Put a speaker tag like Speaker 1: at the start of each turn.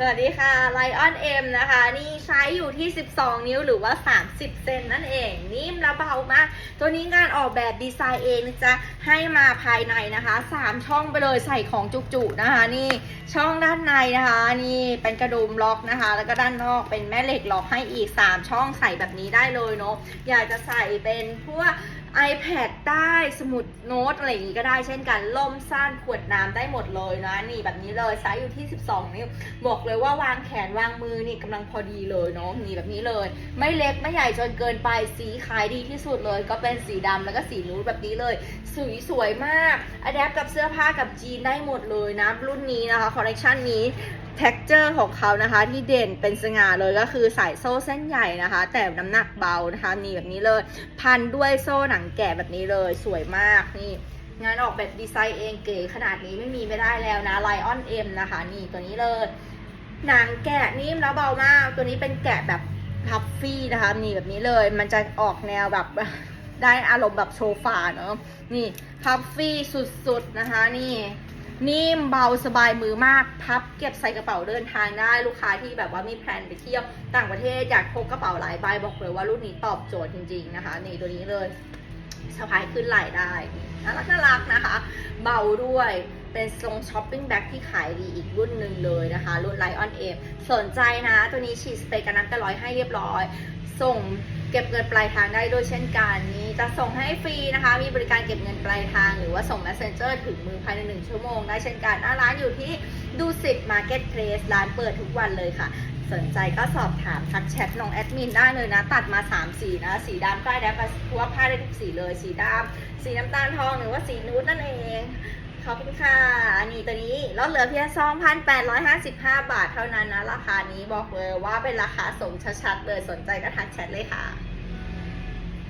Speaker 1: สวัสดีค่ะ Lion M นะคะ นี่ใช้อยู่ที่ 12 นิ้วหรือว่า 30 เซนนั่นเอง นิ่มและเบามาก ตัวนี้งานออกแบบดีไซน์เองจะให้มาภายในนะคะ 3 ช่องไปเลยใส่ของจุกๆนะคะ นี่ช่องด้านในนะคะ นี่เป็นกระดุมล็อกนะคะ แล้วก็ด้านนอกเป็นแม่เหล็กล็อกให้อีก 3 ช่องใส่แบบนี้ได้เลยเนาะอยากจะใส่เป็นพวก iPad ได้สมุดโน้ตอะไรอย่างงี้ก็ได้เช่นกันล่มสั้นขวดน้ำได้หมดเลยนะนี่แบบนี้เลยไซส์อยู่ที่ 12 นิ้วบอกเลยว่าวางแขนวางมือนี่กำลังพอดีเลยเนาะนี่แบบนี้เลย ไม่เล็กไม่ใหญ่จนเกินไปสีขายดีที่สุดเลย ก็เป็นสีดำแล้วก็สีนูดแบบนี้เลยสวยสวยมากอัดแอปกับเสื้อผ้ากับจีนได้หมดเลยนะรุ่นนี้นะคะคอลเลกชันนี้ t e x t อร์ของเขานะคะที่เด่นเป็นสง่าเลยก็คือสายโซ่เส้นใหญ่นะคะ แต่น้ำหนักเบานะคะนี่แบบนี้เลย พันด้วยโซ่หนังแกะแบบนี้เลยสวยมากนี่งานออกแบบดีไซน์เองเก๋ขนาดนี้ไม่มีไม่ได้แล้วนะ Lion M นะคะ นี่ตัวนี้เลยหนังแกะนิ่มแล้วเบามาก ตัวนี้เป็นแกะแบบพัฟฟี่นะคะนี่แบบนี้เลย มันจะออกแนวแบบได้อารมณ์แบบโซฟาเนอะนี่พัฟฟี่สุดๆนะคะนี่ นิ่มเบาสบายมือมาก พับเก็บใส่กระเป๋าเดินทางได้ลูกค้าที่แบบว่ามีแพลนไปเที่ยวต่างประเทศอยากพกกระเป๋าหลายใบบอกเลยว่ารุ่นนี้ตอบโจทย์จริง ๆนะคะนี่ตัวนี้เลยสะพายขึ้นไหล่ได้น่ารักน่ารักนะคะ เบาด้วย เป็นทรงช้อปปิ้งแบ็คที่ขายดีอีกรุ่นหนึ่งเลยนะคะ รุ่น Lion M สนใจนะ ตัวนี้ฉีดสเปรย์กันน้ำกันร้อยให้เรียบร้อย ส่งเก็บเงินปลายทางได้ด้วยเช่นกันนี้จะส่งให้ฟรีนะคะ มีบริการเก็บเงินปลายทาง หรือว่าส่ง Messenger ถึงมือภายใน 1 ชั่วโมงได้เช่นกันหน้าร้านอยู่ที่ดูสิตมาร์เก็ตเพลสร้านเปิดทุกวันเลยค่ะ สนใจก็สอบถามทักแชทน้องแอดมินได้เลยนะ ตัดมา 3 สีนะ สีดำก็ได้เพราะว่าผ้าได้ทุกสีเลย สีดำสีน้ำตาลทองหรือว่าสีนูดนั่นเอง ขอบคุณค่ะ อันนี้ตัวนี้ลดเหลือเพียง 2,855 บาทเท่านั้นนะ ราคานี้บอกเลยว่าเป็นราคาส่งชัดๆเลยสนใจก็ทักแชทเลยค่ะ